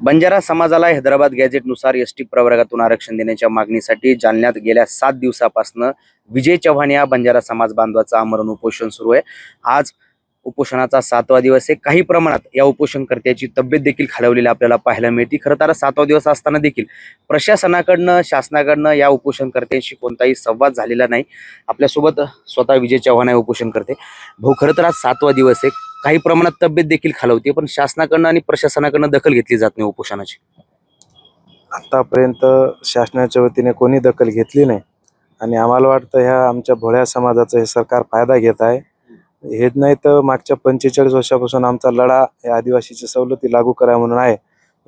बंजारा समाजाला हैदराबाद गॅझेटनुसार S T प्रवर्गातून आरक्षण देण्याच्या मागणीसाठी जालन्यात गेल्या सात दिवसापासून विजय चव्हाण या बंजारा समाज बांधवाचं आमरण उपोषण सुरू आहे. आज उपोषणाचा सातवा दिवस आहे. काही प्रमाणात या उपोषणकर्त्याची तब्येत देखील खालवलेली आपल्याला पाहायला मिळते. खरं तर सातवा दिवस असताना देखील प्रशासनाकडनं शासनाकडनं या उपोषणकर्त्यांशी कोणताही संवाद झालेला नाही. आपल्यासोबत स्वतः विजय चव्हाण हे उपोषण करते भाऊ खरं तर आज सातवा दिवस आहे. काही प्रमाणात तब्येत देखील खालवते पण शासनाकडनं आणि प्रशासनाकडनं दखल घेतली जात नाही उपोषणाची. आतापर्यंत शासनाच्या वतीने कोणी दखल घेतली नाही. आणि आम्हाला वाटतं ह्या आमच्या भोळ्या समाजाचा हे सरकार फायदा घेत आहे. हेच नाही तर मागच्या पंचेचाळीस वर्षापासून आमचा लढा या आदिवासीची सवलती लागू करा म्हणून आहे.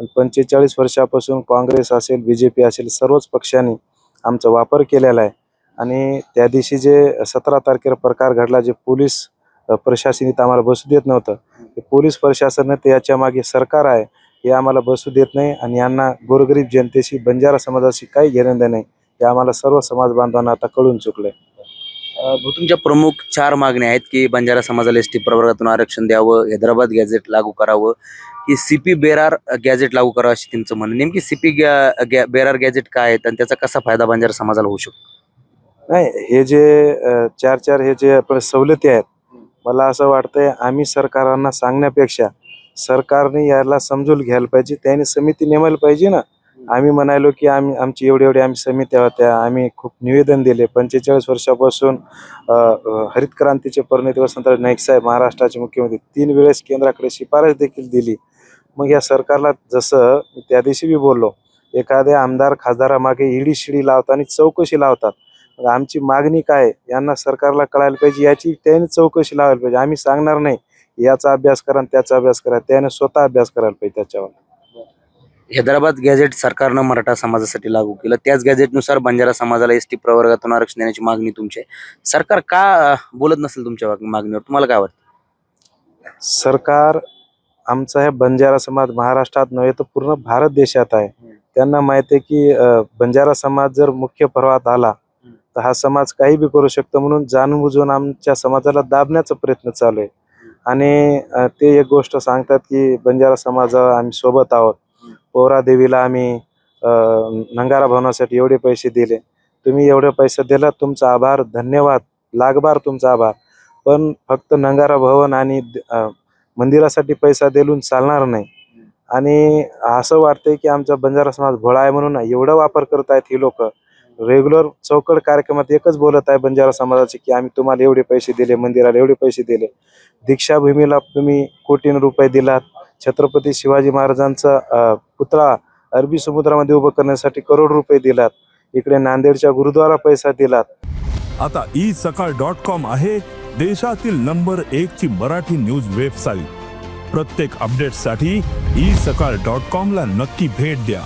पण पंचेचाळीस वर्षापासून काँग्रेस असेल बी जे पी असेल सर्वच पक्षांनी आमचा वापर केलेला आहे. आणि त्या दिवशी जे सतरा तारखेला प्रकार घडला जे पोलीस प्रशासन इथं आम्हाला बसू देत नव्हतं. पोलीस प्रशासन ते याच्या मागे सरकार आहे हे आम्हाला बसू देत नाही आणि यांना गोरगरीब जनतेशी बंजारा समाजाशी काही घेणं देणं नाही. हे आम्हाला सर्व समाज बांधवांना आता कळून चुकलंय. तुमच्या प्रमुख चार मागण्या आहेत की बंजारा समाजाला एस टी प्रवर्गातून आरक्षण द्यावं हैदराबाद गॅझेट लागू करावं की सीपी बेरार गॅझेट लागू करावं अशी तुमचं म्हणणं. नेमकी सीपी बेरार गॅझेट काय आहेत आणि त्याचा कसा फायदा बंजारा समाजाला होऊ शकतो? नाही हे जे चार चार हे जे आपल्या सवलती आहेत मला असं वाटतंय आम्ही सरकारांना सांगण्यापेक्षा सरकारने याला समजून घ्यायला पाहिजे त्याने समिती नेमायला पाहिजे ना. आम्ही म्हणालो की आम्ही आमची एवढी एवढी आम्ही समित्या होत्या आम्ही खूप निवेदन दिले. पंचेचाळीस वर्षापासून हरित क्रांतीचे परिणिती वसंतराव नाईक साहेब महाराष्ट्राचे मुख्यमंत्री तीन वेळेस केंद्राकडे शिफारस देखील दिली. मग या सरकारला जसं त्या दिवशी बी बोललो एखाद्या आमदार खासदारामागे ईडी शिडी लावतात आणि चौकशी लावतात. आमची मागणी काय? यांना सरकारला कळायला पाहिजे याची त्याने चौकशी लावायला पाहिजे. आम्ही सांगणार नाही याचा अभ्यास करा आणि त्याचा अभ्यास करा. त्याने स्वतः अभ्यास करायला पाहिजे त्याच्यावर. हैदराबाद गॅझेट सरकारनं मराठा समाजासाठी लागू केलं. त्याच गॅझेटनुसार बंजारा समाजाला एस टी प्रवर्गातून आरक्षण देण्याची मागणी तुमची आहे. सरकार का अं, बोलत नसेल तुमच्या माग- मागणीवर? तुम्हाला काय वाटतं? सरकार आमचा हे बंजारा समाज महाराष्ट्रात नव्हे तर पूर्ण भारत देशात आहे. त्यांना माहिती आहे की अं, बंजारा समाज जर मुख्य प्रवाहात आला तर हा समाज काही बी करू शकतो म्हणून जाणूनबुजून आमच्या समाजाला दाबण्याचा प्रयत्न चालू आहे. आणि ते एक गोष्ट सांगतात की बंजारा समाज आम्ही सोबत आहोत. पोहरा देवीला आम्ही नंगारा भवनासाठी एवढे पैसे दिले. तुम्ही एवढे पैसे दिला तुमचा आभार धन्यवाद लागबार तुमचा आभार. पण फक्त नंगारा भवन आणि मंदिरासाठी पैसा देलून चालणार नाही. आणि असं वाटतंय की आमचा बंजारा समाज भोळा आहे म्हणून एवढा वापर करत आहेत ही लोक. रेग्युलर चौकड कार्यक्रमात एकच बोलत आहे बंजारा समाजाचे की आम्ही तुम्हाला एवढे पैसे दिले मंदिराला एवढे पैसे दिले. दीक्षाभूमीला तुम्ही कोटीन रुपये दिलात. छत्रपती शिवाजी महाराजांचा पुतळा अरबी समुद्रामध्ये उभं करण्यासाठी करोड रुपये दिलात. इकडे नांदेडच्या गुरुद्वारा पैसा दिलात. आता ई सकाळ डॉट कॉम आहे देशातील नंबर एक ची मराठी न्यूज वेबसाईट प्रत्येक अपडेटसाठी ई सकाळ डॉट कॉम ला नक्की भेट द्या.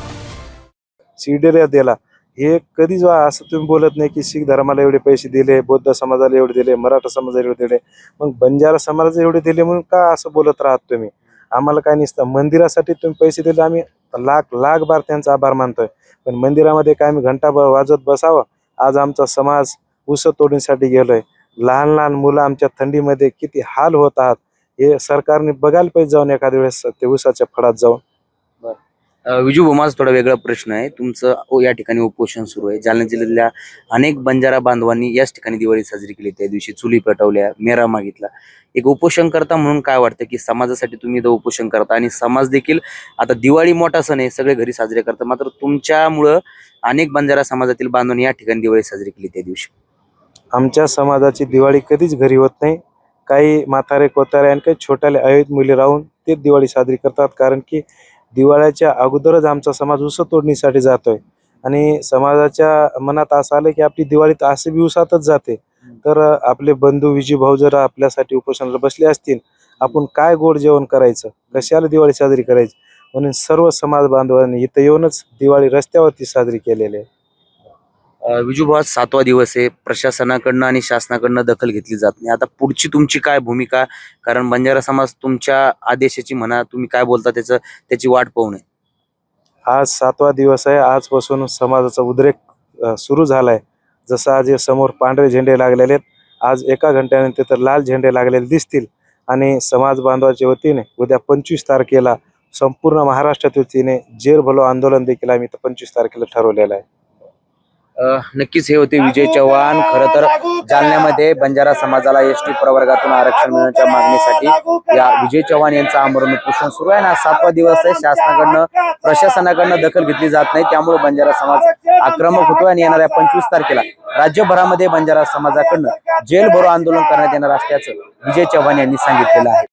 शिर्डीला दिला. हे कधीच वा- असं तुम्ही बोलत नाही की शीख धर्माला एवढे पैसे दिले बौद्ध समाजाला एवढे दिले मराठा समाजाला एवढे दिले. मग बंजारा समाजाला एवढे दिले म्हणून का असं बोलत राहत तुम्ही? आम्हाला काय नसतं. मंदिरासाठी तुम्ही पैसे दिले आम्ही लाख लाख बार त्यांचा आभार मानतोय. पण मंदिरामध्ये काय आम्ही घंटा वाजत वाजवत बसावं? आज आमचा समाज उस तोडणीसाठी गेलोय. लहान लहान मुलं आमच्या थंडीमध्ये किती हाल होत आहात हे सरकारने बघायला पाहिजे जाऊन एखाद्या वेळेस ते उसाच्या फळात जाऊन. विजू भाऊ, माझा थोडा वेगळा प्रश्न आहे. तुमचं ओ- या ठिकाणी उपोषण सुरू आहे. जालना जिल्ह्यातल्या अनेक बंजारा बांधवांनी याच ठिकाणी दिवाळी साजरी केली. त्या दिवशी चुली पेटवल्या मेरा मागितला. एक उपोषण करता म्हणून काय वाटतं की समाजासाठी तुम्ही इथं उपोषण करता? आणि समाज देखील आता दिवाळी मोठा सण आहे सगळे घरी साजरे करतात. मात्र तुमच्यामुळं अनेक बंजारा समाजातील बांधवांनी या ठिकाणी दिवाळी साजरी केली त्या दिवशी. आमच्या समाजाची दिवाळी कधीच घरी होत नाही. काही म्हातारे कोतारे आणि काही छोट्याले अयोध मुली राहून तेच दिवाळी साजरी करतात. कारण की दिवाळीच्या अगोदरच आमचा समाज ऊस तोडणीसाठी जातोय. आणि समाजाच्या मनात असं आलं की आपली दिवाळी तर असे दिवसातच जाते. तर आपले बंधू विजू भाऊ जर आपल्यासाठी उपोषणाला बसले असतील आपण काय गोड जेवण करायचं? कशाला दिवाळी साजरी करायची? म्हणून सर्व समाज बांधवांनी इथं येऊनच दिवाळी रस्त्यावरती साजरी केलेली आहे. अं, सातवा दिवस आहे. प्रशासनाकडनं आणि शासनाकडनं दखल घेतली जात नाही. आता पुढची तुमची काय भूमिका? कारण बंजारा समाज तुमच्या आदेशाची म्हणा तुम्ही काय बोलता त्याचं त्याची वाट पाहू नये. आज सातवा दिवस आहे. आजपासून समाजाचा उद्रेक सुरू झालाय. जसं आज समोर पांढरे झेंडे लागलेले आहेत आज एका घंट्यानंतर तर लाल झेंडे लागलेले दिसतील. आणि समाज बांधवाच्या वतीने उद्या पंचवीस तारखेला संपूर्ण महाराष्ट्राच्या वतीने जेर भलो आंदोलन देखील आम्ही पंचवीस तारखेला ठरवलेलं आहे. नक्कीच हे होते विजय चव्हाण. खरं तर जालन्यामध्ये बंजारा समाजाला एस टी प्रवर्गातून आरक्षण मिळण्याच्या मागणीसाठी या विजय चव्हाण यांचं आमरण उपोषण सुरू आहे ना? सातवा दिवस आहे. शासनाकडनं प्रशासनाकडनं दखल घेतली जात नाही. त्यामुळे बंजारा समाज आक्रमक होतोय आणि येणाऱ्या पंचवीस तारखेला राज्यभरामध्ये बंजारा समाजाकडनं जेल भरो आंदोलन करण्यात येणार असल्याचं विजय चव्हाण यांनी सांगितलेलं आहे.